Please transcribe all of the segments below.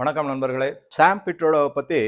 வணக்கம் நண்பர்களே. சாம் பிட்ரோட பற்றி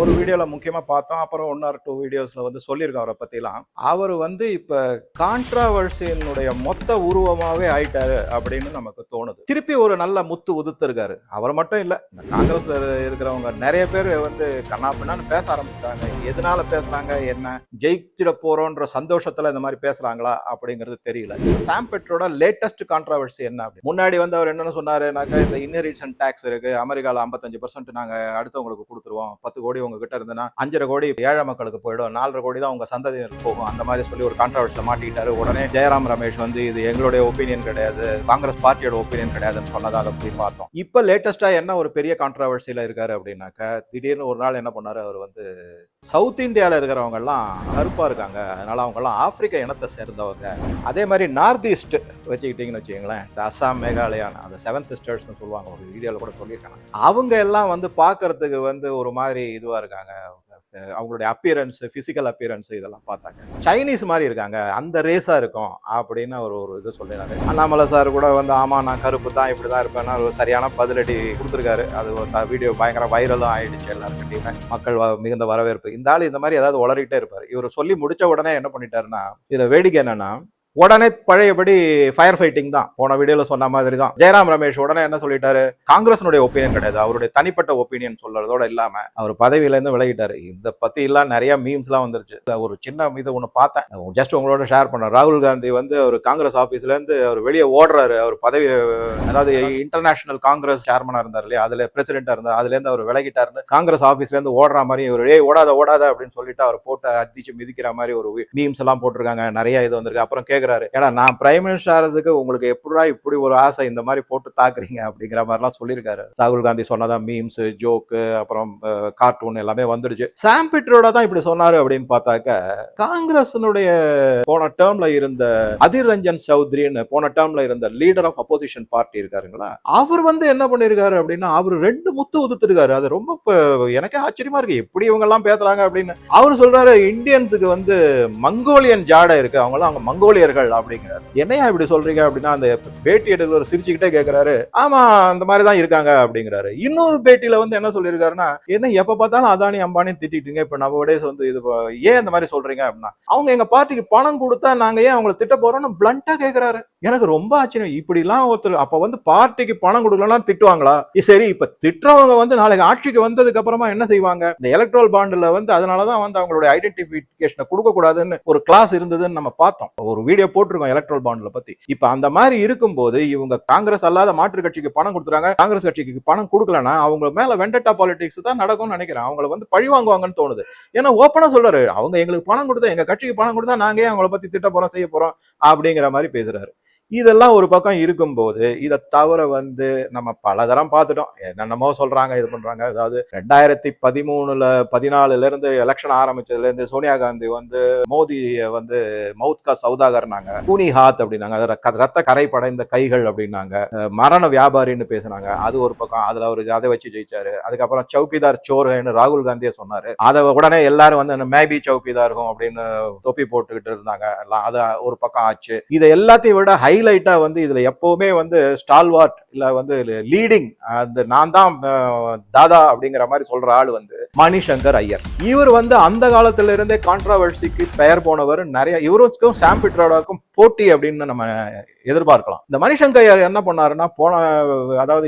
ஒரு வீடியோவில் முக்கியமா பார்த்தோம். அப்புறம் ஒன் ஆர் டூ வீடியோஸ்ல வந்து சொல்லியிருக்கோம் அவரை பற்றிலாம் அவர் வந்து இப்போ கான்ட்ராவர்சியினுடைய மொத்த உருவமாகவே ஆயிட்டாரு அப்படின்னு நமக்கு தோணுது. திருப்பி ஒரு நல்ல முத்து உதுத்துருக்காரு. அவர் மட்டும் இல்லை இந்த காங்கிரஸில் இருக்கிறவங்க நிறைய பேர் வந்து கண்ணா பின்னான்னு பேச ஆரம்பிச்சிட்டாங்க. எதனால பேசுறாங்க என்ன ஜெயிச்சிட போகிறோன்ற சந்தோஷத்தில் இந்த மாதிரி பேசுறாங்களா அப்படிங்கிறது தெரியல. சாம் பெட்ரோட லேட்டஸ்ட் கான்ட்ராவர்சி என்ன அப்படி முன்னாடி வந்து அவர் என்னென்னு சொன்னாருனாக்கா இந்த இன்னரிஷன் இருக்குது இருக்கு அமெரிக்கால ஐம்பத்தஞ்சு பர்சன்ட் நாங்கள் அடுத்தவங்களுக்கு கொடுத்துருவோம். பத்து கோடி உங்ககிட்ட இருந்ததுன்னா அஞ்சரை கோடி ஏழை மக்களுக்கு போயிடும். நாலரை கோடி தான் உங்கள் சந்ததியினருக்கு போகும். அந்த மாதிரி சொல்லி ஒரு கான்ட்ரவர்சியில் மாட்டிக்கிட்டாரு. உடனே ஜெயராம் ரமேஷ் வந்து இது எங்களுடைய ஒப்பீனியன் கிடையாது. காங்கிரஸ் பார்ட்டியோட ஒப்பீனியன் கிடையாதுன்னு சொன்னதை அதை பத்தி பார்த்தோம். இப்போ லேட்டஸ்ட்டாக என்ன ஒரு பெரிய கான்ட்ரவர்சியில இருக்காரு அப்படின்னாக்கா திடீர்னு ஒரு நாள் என்ன பண்ணாரு? அவர் வந்து சவுத் இந்தியாவில் இருக்கிறவங்க எல்லாம் இருக்காங்க. அதனால் அவங்கெல்லாம் ஆப்பிரிக்க இனத்தை சேர்ந்தவங்க. அதே மாதிரி நார்த் ஈஸ்ட் வச்சுக்கிட்டீங்கன்னு வச்சுக்கோங்களேன். இந்த அஸ்ஸாம் மேகாலயா அந்த செவன் சிஸ்டர்ஸ்னு சொல்லுவாங்க. ஒரு வீடியோவில் கூட சொல்லியிருக்காங்க. அவங்க எல்லாம் வந்து பார்க்கறதுக்கு வந்து ஒரு மாதிரி இதுவாக இருக்காங்க. அவங்களுடைய அப்பியரன்ஸ் ஃபிசிக்கல் அப்பியரன்ஸ் இதெல்லாம் பார்த்தாங்க. சைனீஸ் மாதிரி இருக்காங்க. அந்த ரேஸா இருக்கும் அப்படின்னு அவர் ஒரு இது சொல்லினாரு. அண்ணாமலை சார் கூட வந்து ஆமா நான் கருப்பு தான் இப்படி தான் இருப்பேன்னா ஒரு சரியான பதிலடி கொடுத்துருக்காரு. அது வீடியோ பயங்கர வைரலும் ஆயிடுச்சு எல்லாருக்கிட்டையுமே மக்கள் வ- மிகுந்த வரவேற்பு. இந்த ஆள் இந்த மாதிரி ஏதாவது உளறிட்டே இருப்பாரு. இவர் சொல்லி முடிச்ச உடனே என்ன பண்ணிட்டாருன்னா இதுல வேடிக்கை என்னன்னா உடனே பழையபடி ஃபயர் ஃபைட்டிங் தான். போன வீடியோல சொன்ன மாதிரி தான் ஜெயராம் ரமேஷ் உடனே என்ன சொல்லிட்டாரு? காங்கிரஸினுடைய ஒப்பீனியன் கிடையாது. அவருடைய தனிப்பட்ட ஒப்பீனியன் சொல்றதோட இல்லாம அவர் பதவியில இருந்து விலகிட்டாரு. இந்த பத்தி எல்லாம் நிறைய மீம்ஸ் எல்லாம் வந்துருச்சு. ஒரு சின்ன இது ஒண்ணு பார்த்தேன். ஜஸ்ட் உங்களோட ஷேர் பண்ண ராகுல் காந்தி வந்து அவர் காங்கிரஸ் ஆபீஸ்ல இருந்து அவர் வெளியே ஓடுறாரு. அவர் பதவி அதாவது இன்டர்நேஷனல் காங்கிரஸ் சேர்மனா இருந்தார் இல்லையா? அதுல பிரசிடென்டா இருந்தார். அதுல இருந்து அவர் விலகிட்டாருன்னு காங்கிரஸ் ஆபீஸ்ல இருந்து ஓடுற மாதிரி ஒரு ஏ ஓடாத ஓடாத அப்படின்னு சொல்லிட்டு அவர் போட்டு அத்திச்சு மிதிக்கிற மாதிரி ஒரு மீம்ஸ் எல்லாம் போட்டிருக்காங்க. நிறைய இது வந்திருக்கு. அப்புறம் கே கேட்குறாரு ஏன்னா நான் பிரைம் மினிஸ்டர் ஆகிறதுக்கு உங்களுக்கு எப்படா இப்படி ஒரு ஆசை இந்த மாதிரி போட்டு தாக்குறீங்க அப்படிங்கிற மாதிரிலாம் சொல்லியிருக்காரு. ராகுல் காந்தி சொன்னதான் மீம்ஸ் ஜோக்கு அப்புறம் கார்ட்டூன் எல்லாமே வந்துடுச்சு. சாம் பிட்ரோட தான் இப்படி சொன்னாரு அப்படின்னு பார்த்தாக்க காங்கிரஸினுடைய போன டேர்ம்ல இருந்த அதிர் ரஞ்சன் சௌத்ரின்னு போன டேர்ம்ல இருந்த லீடர் ஆஃப் அப்போசிஷன் பார்ட்டி இருக்காருங்களா அவர் வந்து என்ன பண்ணிருக்காரு அப்படின்னா அவர் ரெண்டு முத்து உதுத்துருக்காரு. அது ரொம்ப எனக்கே ஆச்சரியமா இருக்கு. எப்படி இவங்க எல்லாம் பேசுறாங்க அப்படின்னு. அவர் சொல்றாரு இந்தியன்ஸுக்கு வந்து மங்கோலியன் ஜாடை இருக்கு. அவங்க மங்கோலியர் மனிதர்கள் அப்படிங்கிறார். என்னையா இப்படி சொல்றீங்க அப்படின்னா அந்த பேட்டி எடுக்கிற சிரிச்சுக்கிட்டே கேட்கிறாரு ஆமா அந்த மாதிரி தான் இருக்காங்க அப்படிங்கிறாரு. இன்னொரு பேட்டியில வந்து என்ன சொல்லியிருக்காருன்னா என்ன எப்ப பார்த்தாலும் அதானி அம்பானி திட்டிட்டுங்க இப்ப நம்ம டேஸ் வந்து இது ஏன் இந்த மாதிரி சொல்றீங்க? அப்படின்னா அவங்க எங்க பார்ட்டிக்கு பணம் கொடுத்தா நாங்க ஏன் அவங்களை திட்ட போறோம்னு பிளண்டா கேட்கிறாரு எனக்கு ரொம்ப ஆச்சரியம். இப்படிலாம் ஒருத்தர் அப்ப வந்து பார்ட்டிக்கு பணம் கொடுக்கலன்னா திட்டுவாங்களா? சரி இப்ப திட்டுறவங்க வந்து நாளைக்கு ஆட்சிக்கு வந்ததுக்கு அப்புறமா என்ன செய்வாங்க? இந்த எலக்ட்ரல் பாண்டில் வந்து அதனாலதான் வந்து அவங்களுடைய ஐடென்டிபிகேஷனை கொடுக்க கூடாதுன்னு ஒரு கிளாஸ் இருந்ததுன்னு நம்ம பார்த்தோம். ஒரு வீடியோ போட்டிருக்கோம் எலக்ட்ரல் பாண்ட்ல பத்தி. இப்ப அந்த மாதிரி இருக்கும்போது இவங்க காங்கிரஸ் அல்லாத மாற்று கட்சிக்கு பணம் கொடுத்துறாங்க. காங்கிரஸ் கட்சிக்கு பணம் கொடுக்கலன்னா அவங்க மேல வெண்டட்டா பாலிடிக்ஸ் தான் நடக்கும்னு நினைக்கிறேன். அவங்கள வந்து பழி வாங்குவாங்கன்னு தோணுது. ஏன்னா ஓப்பனா சொல்றாரு. அவங்க எங்களுக்கு பணம் கொடுத்தா எங்க கட்சிக்கு பணம் கொடுத்தா நாங்க ஏன் அவங்கள பத்தி திட்ட போறோம் செய்ய போறோம் அப்படிங்கிற மாதிரி பேசுறாரு. இதெல்லாம் ஒரு பக்கம் இருக்கும்போது இதை தவிர வந்து நம்ம பலதரம் பார்த்துட்டோம். என்னென்னமோ சொல்றாங்க இது பண்றாங்க. அதாவது ரெண்டாயிரத்தி பதிமூணுல பதினாலுல இருந்து எலெக்ஷன் ஆரம்பிச்சதுல இருந்து சோனியா காந்தி வந்து மோதியை வந்து மவுத் கா சௌதாகர்னாங்க கூனி ஹாத் அப்படின்னாங்க. ரத்த- ரத்த கரை படைந்த கைகள் அப்படின்னாங்க. மரண வியாபாரின்னு பேசுனாங்க. அது ஒரு பக்கம். அதுல ஒரு அதை வச்சு ஜெயிச்சாரு. அதுக்கப்புறம் சௌக்கிதார் சோர்னு ராகுல் காந்தியை சொன்னாரு. அதை உடனே எல்லாரும் வந்து மேபி சௌக்கிதாருக்கும் அப்படின்னு தொப்பி போட்டுக்கிட்டு இருந்தாங்க. எல்லாம் அது ஒரு பக்கம் ஆச்சு. இதை எல்லாத்தையும் விட ஹை ஹைலைட்டா வந்து இதுல எப்பவுமே வந்து ஸ்டால்வார்ட் இல்ல வந்து லீடிங் அந்த நான் தான் தாதா அப்படிங்கிற மாதிரி சொல்ற ஆள் வந்து மணிசங்கர் ஐயர். இவர் வந்து அந்த காலத்துல இருந்தே கான்ட்ராவர்சிக்கு பெயர் போனவர் நிறைய இவருக்கும் சாம் பிட்ரோடாக்கும் போட்டி அப்படின்னு நம்ம எதிர்பார்க்கலாம். இந்த மணிசங்கர் ஐயர் என்ன பண்ணாருன்னா போன அதாவது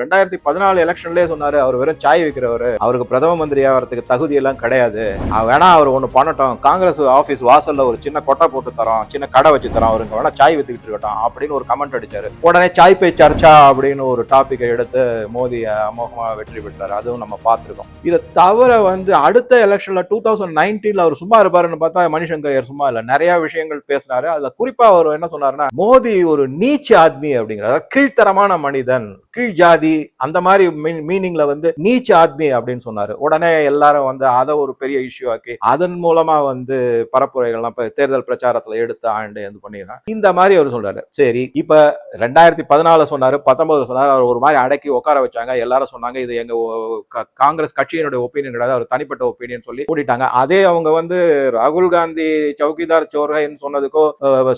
ரெண்டாயிரத்தி பதினாலு எலெக்ஷன்லயே சொன்னாரு அவர் வெறும் சாய் விற்கிறவர் அவருக்கு பிரதம மந்திரி ஆகிறதுக்கு தகுதி எல்லாம் கிடையாது. வேணா அவர் ஒண்ணு பண்ணட்டும் காங்கிரஸ் ஆபீஸ் வாசல்ல ஒரு சின்ன கொட்டை போட்டு தரோம் சின்ன கடை வச்சு தரோம் அவருக்கு வேணா சாய் வித்துக்கிட்டு இருக்கட்டும் அப்படின்னு ஒரு கமெண்ட் அடிச்சாரு. உடனே சாய் பே சர்ச்சா அப்படின்னு ஒரு டாபிக்கை எடுத்து மோடி அமோகமா வெற்றி பெற்றார். அதுவும் நம்ம பார்த்துருக்கோம். இதை தவிர வந்து அடுத்த எலெக்ஷன்ல டூ தௌசண்ட் நைன்டீன்ல அவர் சும்மா இருப்பாருன்னு பார்த்தா மணிசங்கர் சும்மா இல்லை. நிறைய விஷயங்கள் பேசினாரு அதுல குறிப்பா அவர் என்ன சொன்னாருன்னா மோடி ஒரு நீச்சு ஆத்மி அப்படிங்கிறார். அதாவது கீழ்த்தரமான மனிதன் கீழ் ஜாதி அந்த மாதிரி மீனிங்ல வந்து நீச்ச ஆத்மி அப்படின்னு சொன்னாரு. உடனே எல்லாரும் வந்து அதை ஒரு பெரிய இஷ்யூ ஆக்கி அதன் மூலமா வந்து பரப்புரைகள்லாம் தேர்தல் பிரச்சாரத்துல எடுத்து ஆண்டு இது பண்ணிடுறாங்க. இந்த மாதிரி அவர் சொல்றாரு. சரி இப்ப ரெண்டாயிரத்தி பதினாலு சொன்னாரு பத்தொன்பது சொன்னாரு அவர் ஒரு மாதிரி அடக்கி உட்கார வச்சாங்க எல்லாரும் சொன்னாங்க இது எங்க காங்கிரஸ் கட்சியினுடைய ஒப்பீனியன் கிடையாது அவர் தனிப்பட்ட ஒப்பீனியன் சொல்லி கூட்டிட்டாங்க. அதே அவங்க வந்து ராகுல் காந்தி சௌகிதார் சோர்ஹைன்னு சொன்னதுக்கோ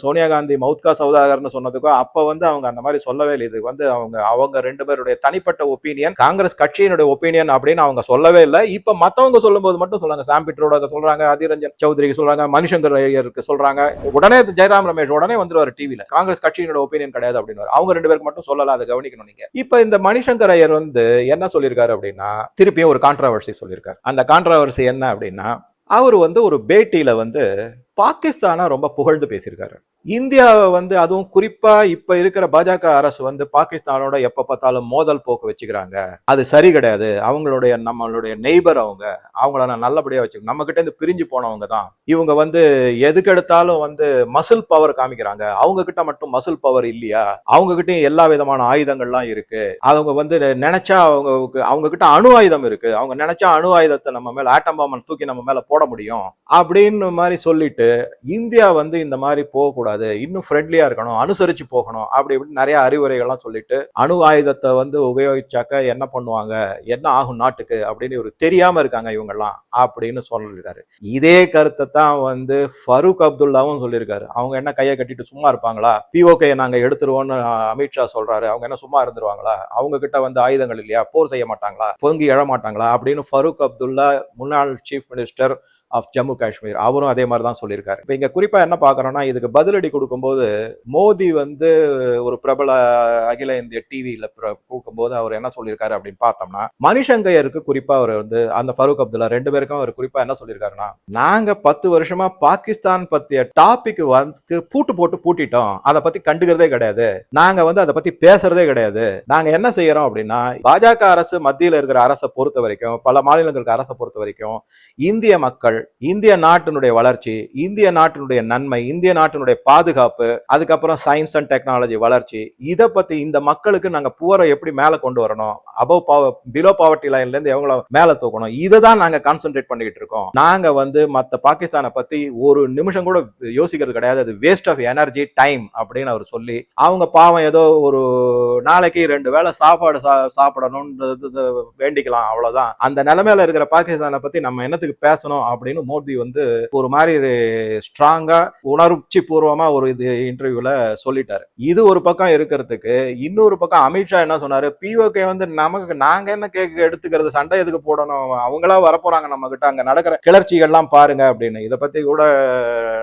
சோனியா காந்தி மவுத்கா சௌதாகர்னு சொன்னதுக்கோ அப்ப வந்து அவங்க அந்த மாதிரி சொல்லவே இல்லை. இது வந்து அவங்க அவங்க ரெண்டு பேருடைய தனிப்பட்ட ஒப்பீனியன் காங்கிரஸ் கட்சியினுடைய ஒப்பீனியன் அப்படின்னு அவங்க சொல்லவே இல்லை. இப்ப மத்தவங்க சொல்லும்போது மட்டும் சொல்றாங்க சாம் பிட்ரோட சொல்றாங்க அதிரஞ்சன் சௌத்ரிக்கு சொல்றாங்க மணிசங்கர் ஐயருக்கு சொல்றாங்க. உடனே ஜெயராம் ரமேஷ் உடனே வந்துருவாரு டிவியில காங்கிரஸ் கட்சியினோட ஒப்பீனியன் கிடையாது அப்படின்னு அவங்க ரெண்டு பேருக்கு மட்டும் சொல்லலாம் அதை கவனிக்கணும் நீங்க. இப்ப இந்த மணிசங்கர் ஐயர் வந்து என்ன சொல்லியிருக்காரு அப்படின்னா திருப்பியும் ஒரு கான்ட்ராவர்சி சொல்லியிருக்காரு. அந்த கான்ட்ராவர்சி என்ன அப்படின்னா அவர் வந்து ஒரு பேட்டியில வந்து பாகிஸ்தானை ரொம்ப புகழ்ந்து பேசியிருக்காரு. இந்தியாவை வந்து அதுவும் குறிப்பா இப்ப இருக்கிற பாஜக அரசு வந்து பாகிஸ்தானோட எப்ப பார்த்தாலும் மோதல் போக்கு வச்சுக்கிறாங்க. அது சரி கிடையாது. அவங்களுடைய நம்மளுடைய நெய்பர் அவங்க அவங்கள நான் நல்லபடியா வச்சு நம்ம கிட்ட இருந்து பிரிஞ்சு போனவங்க தான். இவங்க வந்து எதுக்கு எடுத்தாலும் வந்து மசில் பவர் காமிக்கிறாங்க. அவங்க கிட்ட மட்டும் மசில் பவர் இல்லையா? அவங்க கிட்டயும் எல்லா விதமான ஆயுதங்கள்லாம் இருக்கு. அவங்க வந்து நினைச்சா அவங்க அவங்க கிட்ட அணு ஆயுதம் இருக்கு. அவங்க நினைச்சா அணு ஆயுதத்தை நம்ம மேல ஆட்டம் பாம்பன் தூக்கி நம்ம மேல போட முடியும். அப்படின்னு மாதிரி சொல்லிட்டு இந்தியா வந்து இந்த மாதிரி போகக்கூடாது. இன்னும் ஃப்ரெண்ட்லியா இருக்கணும் அனுசரிச்சு போகணும் அப்படி இப்படி நிறைய அறிவுரைகள்லாம் சொல்லிட்டு அணு ஆயுதத்தை வந்து உபயோகிச்சாக்க என்ன பண்ணுவாங்க என்ன ஆகும் நாட்டுக்கு அப்படின்னு ஒரு தெரியாம இருக்காங்க இவங்கெல்லாம் அப்படின்னு சொல்லியிருக்காரு இதே கருத்தை தான் வந்து ஃபரூக் அப்துல்லாவும் சொல்லியிருக்காரு. அவங்க என்ன கையை கட்டிட்டு சும்மா இருப்பாங்களா? பிஓகே நாங்க எடுத்துருவோம்னு அமித்ஷா சொல்றாரு. அவங்க என்ன சும்மா இருந்துருவாங்களா? அவங்க கிட்ட வந்து ஆயுதங்கள் இல்லையா? போர் செய்ய மாட்டாங்களா? பொங்கி எழ மாட்டாங்களா? அப்படின்னு ஃபரூக் அப்துல்லா முன்னாள் chief minister of Jammu Kashmir அவரும் அதே மாதிரி தான் சொல்லியிருக்காரு. இப்போ இங்கே குறிப்பாக என்ன பார்க்குறோம்னா இதுக்கு பதிலடி கொடுக்கும்போது மோடி வந்து ஒரு பிரபல அகில இந்திய டிவியில் கொடுக்கும்போது அவர் என்ன சொல்லியிருக்காரு அப்படின்னு பார்த்தோம்னா மணிஷங்கையருக்கு குறிப்பாக அவர் வந்து அந்த ஃபருக் அப்துல்லா ரெண்டு பேருக்கும் அவர் குறிப்பாக என்ன சொல்லியிருக்காருன்னா நாங்கள் பத்து வருஷமா பாகிஸ்தான் பற்றிய டாபிக் வந்து பூட்டு போட்டு பூட்டிட்டோம். அதை பற்றி கண்டுக்கிறதே கிடையாது. நாங்கள் வந்து அதை பற்றி பேசுறதே கிடையாது. நாங்கள் என்ன செய்யறோம் அப்படின்னா பாஜக அரசு மத்தியில் இருக்கிற அரசை பொறுத்த வரைக்கும் பல மாநிலங்களுக்கு அரசை பொறுத்த வரைக்கும் இந்திய மக்கள் இந்திய நாட்டினுடைய வளர்ச்சி இந்திய நாட்டினுடைய நன்மை இந்திய நாட்டினுடைய பாதுகாப்பு அதுக்கப்புறம் சயின்ஸ் அண்ட் டெக்னாலஜி வளர்ச்சி இதை பத்தி இந்த மக்களுக்கு நாங்க புவரை எப்படி மேல கொண்டு வரணும்? அபவ் பாவ பிலோ பாவர்ட்டி லைன்ல இருந்து எவங்கள மேல தூக்கணும்? இதை தான் நாங்க கான்சென்ட்ரேட் பண்ணிக்கிட்டு இருக்கோம். நாங்க வந்து மத்த பாகிஸ்தானை பத்தி ஒரு நிமிஷம் கூட யோசிக்கிறது கிடையாது. அது வேஸ்ட் ஆஃப் எனர்ஜி டைம் அப்படின்னு அவர் சொல்லி அவங்க பாவம் ஏதோ ஒரு நாளைக்கு ரெண்டு வேளை சாப்பாடு சா- சாப்பிடணும்ன்றது வேண்டிக்கலாம் அவ்வளவுதான். அந்த நிலைமையில இருக்கிற பாகிஸ்தானை பத்தி நம்ம என்னத்துக்கு பேசணும்? அப்படின்னு அப்படின்னு மோடி வந்து ஒரு மாதிரி ஸ்ட்ராங்கா உணர்ச்சி பூர்வமா ஒரு இது இன்டர்வியூல சொல்லிட்டாரு. இது ஒரு பக்கம் இருக்கிறதுக்கு இன்னொரு பக்கம் அமித்ஷா என்ன சொன்னாரு? பிஓகே வந்து நமக்கு நாங்க என்ன கேக்கு எடுத்துக்கிறது சண்டை எதுக்கு போடணும்? அவங்களா வரப்போறாங்க நம்ம கிட்ட அங்க நடக்கிற கிளர்ச்சிகள்லாம் பாருங்க அப்படின்னு. இதை பத்தி கூட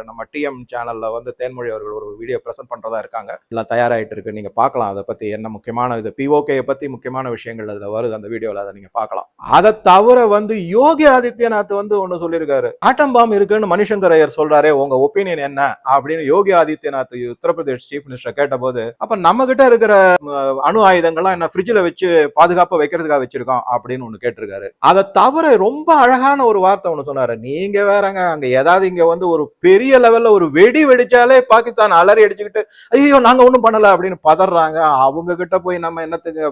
நம்ம டிஎம் சேனல்ல வந்து தேன்மொழி அவர்கள் ஒரு வீடியோ பிரசன்ட் பண்றதா இருக்காங்க. எல்லாம் தயாராயிட்டு இருக்கு. நீங்க பார்க்கலாம். அதை பத்தி என்ன முக்கியமான இது? பிஓகே பத்தி முக்கியமான விஷயங்கள் அதுல வருது அந்த வீடியோல அதை நீங்க பார்க்கலாம். அதை தவிர வந்து யோகி ஆதித்யநாத் வந்து ஒன்னு சொல்லியிருக்காரு. ஆட்டம் பாம் இருக்குன்னு மணிசங்கர் ஐயர் சொல்றாரே உங்க ஒப்பீனியன் என்ன? அப்படின்னு யோகி ஆதித்யநாத் உத்தரப்பிரதேஷ் சீஃப் மினிஸ்டர் கேட்டபோது அப்ப நம்ம கிட்ட இருக்கிற அணு ஆயுதங்கள்லாம் என்ன ஃப்ரிட்ஜில் வச்சு பாதுகாப்பா வைக்கிறதுக்காக வச்சிருக்கோம் அப்படின்னு ஒண்ணு கேட்டிருக்காரு. அதை தவிர ரொம்ப அழகான ஒரு வார்த்தை ஒண்ணு சொன்னாரு. நீங்க வேறங்க அங்க ஏதாவது இங்க வந்து ஒரு பெரிய லெவல்ல ஒரு வெடி வெடிச்சாலே பாகிஸ்தான் அலறி அடிச்சுக்கிட்டு ஐயோ நாங்க ஒண்ணும் பண்ணல அப்படின்னு பதறாங்க. அவங்க கிட்ட போய் நம்ம என்னத்துக்கு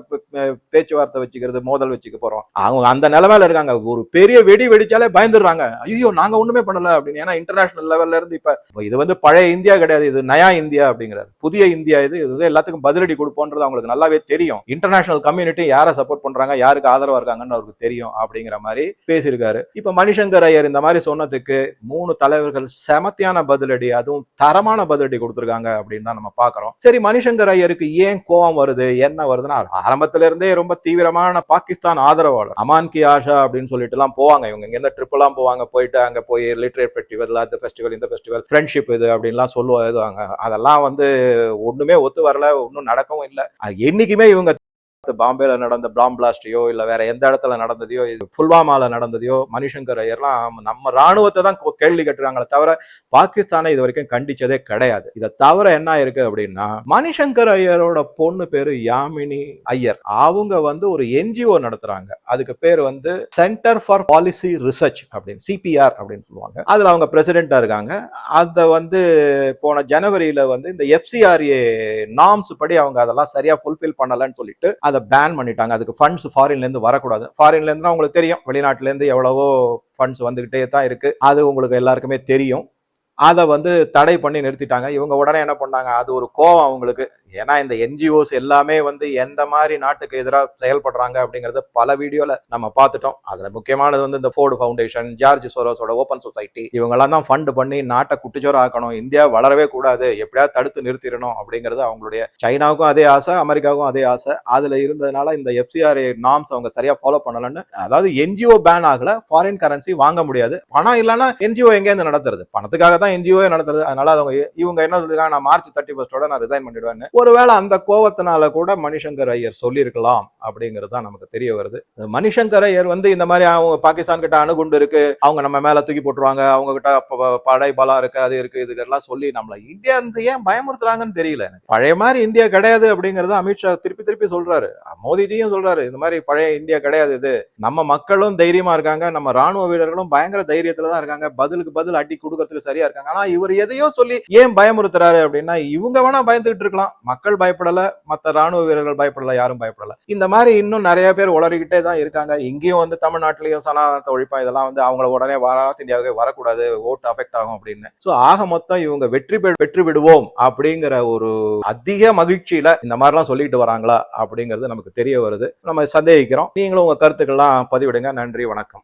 பேச்சுவார்த்தை வச்சுக்கிறது மோதல் வச்சுக்க போறோம். அவங்க அந்த நிலைமையில இருக்காங்க. ஒரு பெரிய வெடி வெடிச்சாலே பயந்துடுறாங்க. ஐயோ நாங்க ஒண்ணுமே பண்ணல அப்படின்னு. ஏன்னா இன்டர்நேஷனல் லெவல்ல இருந்து இப்ப இது வந்து பழைய இந்தியா கிடையாது இது நயா இந்தியா அப்படிங்கிறாரு. புதிய இந்தியா இது இது வந்து எல்லாத்துக்கும் பதிலடி கொடுப்போன்றது அவங்களுக்கு நல்லாவே தெரியும். இன்டர்நேஷனல் கம்யூனிட்டி யாரை சப்போர்ட் பண்றாங்க யாருக்கு ஆதரவா இருக்காங்கன்னு அவருக்கு தெரியும் அப்படிங்கிற மாதிரி பேசியிருக்காரு. இப்ப மணிசங்கர் ஐயர் இந்த மாதிரி சொன்னதுக்கு மூணு தலைவர்கள் செமத்தியான பதிலடி அதுவும் தரமான பதிலடி கொடுத்திருக்காங்க அப்படின்னு தான் நம்ம பாக்குறோம். சரி மணிசங்கர் ஐயருக்கு ஏன் கோவம் வருது என்ன வருதுன்னா ஆரம்பத்துல இருந்தே ரொம்ப தீவிரமான பாகிஸ்தான் ஆதரவாளர் அமான் கி ஆஷா அப்படின்னு சொல்லிட்டு எல்லாம் போவாங்க. இவங்க இங்க இருந்து ட்ரிப் எல்லாம் போவாங்க போயிட்டு அங்கே போய் லிட்ரேட் ஃபெஸ்டிவல் அந்த ஃபெஸ்டிவல் இந்த ஃபெஸ்டிவல் ஃப்ரெண்ட்ஷிப் இது அப்படின்லாம் சொல்லுவாங்க. அதெல்லாம் வந்து ஒன்றுமே ஒத்து வரல ஒன்றும் நடக்கவும் இல்லை. என்னைக்குமே இவங்க பாம்பேல நடந்த பிளாம் பிளாஸ்டையோ இல்ல வேற எந்த இடத்துல நடந்ததையோ இது புல்வாமால நடந்ததையோ மணிசங்கர் ஐயர்லாம் நம்ம ராணுவத்தை தான் கேள்வி கட்டுறாங்களே தவிர பாகிஸ்தானை இது வரைக்கும் கண்டிச்சதே கிடையாது. இதை தவிர என்ன இருக்கு அப்படின்னா மணிசங்கர் ஐயரோட பொண்ணு பேரு யாமினி ஐயர். அவங்க வந்து ஒரு என்ஜிஓ நடத்துறாங்க. அதுக்கு பேர் வந்து சென்டர் ஃபார் பாலிசி ரிசர்ச் அப்படின்னு சிபிஆர் அப்படின்னு சொல்லுவாங்க. அதுல அவங்க பிரசிடென்டா இருக்காங்க. அதை வந்து போன ஜனவரியில வந்து இந்த எஃப்சிஆர்ஏ நாம்ஸ் படி அவங்க அதெல்லாம் சரியா ஃபுல்ஃபில் பண்ணலன்னு சொல்லிட்டு அதை பேன் பண்ணிட்டாங்க. அதுக்கு ஃபண்ட்ஸ் ஃபாரின்லேருந்து வரக்கூடாது. ஃபாரின்லேருந்து உங்களுக்கு தெரியும். வெளிநாட்டிலேருந்து எவ்வளவோ ஃபண்ட்ஸ் வந்துக்கிட்டே தான் இருக்குது அது உங்களுக்கு எல்லாருக்குமே தெரியும். அதை வந்து தடை பண்ணி நிறுத்திட்டாங்க. இவங்க உடனே என்ன பண்ணாங்க? அது ஒரு கோவம் அவங்களுக்கு. ஏன்னா இந்த என்ஜிஓஸ் எல்லாமே வந்து எந்த மாதிரி நாட்டுக்கு எதிராக செயல்படுறாங்க அப்படிங்கறத பல வீடியோல நம்ம பார்த்துட்டோம். அதுல முக்கியமானது வந்து இந்த ஃபோர்டு ஃபவுண்டேஷன் ஜார்ஜ் சோரோஸோட ஓப்பன் சொசைட்டி இவங்கெல்லாம் தான் ஃபண்ட் பண்ணி நாட்டை குட்டிச்சோர ஆக்கணும் இந்தியா வளரவே கூடாது எப்படியாவது தடுத்து நிறுத்திடணும் அப்படிங்கிறது அவங்களுடைய சைனாவுக்கும் அதே ஆசை அமெரிக்காவுக்கும் அதே ஆசை. அதுல இருந்ததுனால இந்த எஃப்சிஆர் நாம்ஸ் அவங்க சரியா ஃபாலோ பண்ணலன்னு அதாவது என்ஜிஓ பேன் ஆகல ஃபாரின் கரன்சி வாங்க முடியாது. பணம் இல்லைன்னா என்ஜிஓ எங்கேயிருந்து நடத்துறது? பணத்துக்காக தான் என்ஜிஓ நடத்துறது. அதனால அவங்க இவங்க என்ன சொல்லிருக்காங்க நான் மார்ச் தேர்ட்டி ஃபர்ஸ்டோட நான் ரிசைன் பண்ணிடுவேன் ஒருவேளை அந்த கோவத்தினால கூட மணிசங்கர் ஐயர் சொல்லியிருக்கலாம் அப்படிங்கிறது தான் நமக்கு தெரிய வருது. மணிசங்கர் ஐயர் வந்து இந்த மாதிரி அவங்க பாகிஸ்தான் கிட்ட அணுகுண்டு இருக்கு. அவங்க நம்ம மேல தூக்கி போட்டுருவாங்க. அவங்க கிட்ட படை பலம் இருக்கு அது இருக்கு இதுக்கெல்லாம் சொல்லி நம்மள இந்தியா இருந்து ஏன் பயமுறுத்துறாங்கன்னு தெரியல எனக்கு. பழைய மாதிரி இந்தியா கிடையாது அப்படிங்கறத அமித்ஷா திருப்பி திருப்பி சொல்றாரு. மோதிஜியும் சொல்றாரு இந்த மாதிரி பழைய இந்தியா கிடையாது இது. நம்ம மக்களும் தைரியமா இருக்காங்க. நம்ம ராணுவ வீரர்களும் பயங்கர தைரியத்துல தான் இருக்காங்க. பதிலுக்கு பதில் அடி கொடுக்கறதுக்கு சரியா இருக்காங்க. ஆனா இவர் எதையோ சொல்லி ஏன் பயமுறுத்துறாரு அப்படின்னா இவங்க வேணா பயந்துகிட்டு இருக்கலாம். மக்கள் பயப்படல மத்த ராணுவ வீரர்கள் பயப்படல யாரும் பயப்படல. இந்த மாதிரி இன்னும் நிறைய பேர் உளறிக்கிட்டே தான் இருக்காங்க. இங்கேயும் வந்து தமிழ்நாட்டிலையும் சனாதனத்தை ஒழிப்பா இதெல்லாம் வந்து அவங்கள உடனே நார்த் இந்தியாவுக்கு வரக்கூடாது ஓட்டு அஃபெக்ட் ஆகும் அப்படின்னு. சோ ஆக மொத்தம் இவங்க வெற்றி பெ- வெற்றி விடுவோம் அப்படிங்கிற ஒரு அதிக மகிழ்ச்சியில இந்த மாதிரிலாம் சொல்லிட்டு வராங்களா அப்படிங்கிறது நமக்கு தெரிய வருது. நம்ம சந்தேகிக்கிறோம். நீங்களும் உங்க கருத்துக்கள்லாம் பதிவிடுங்க. நன்றி வணக்கம்.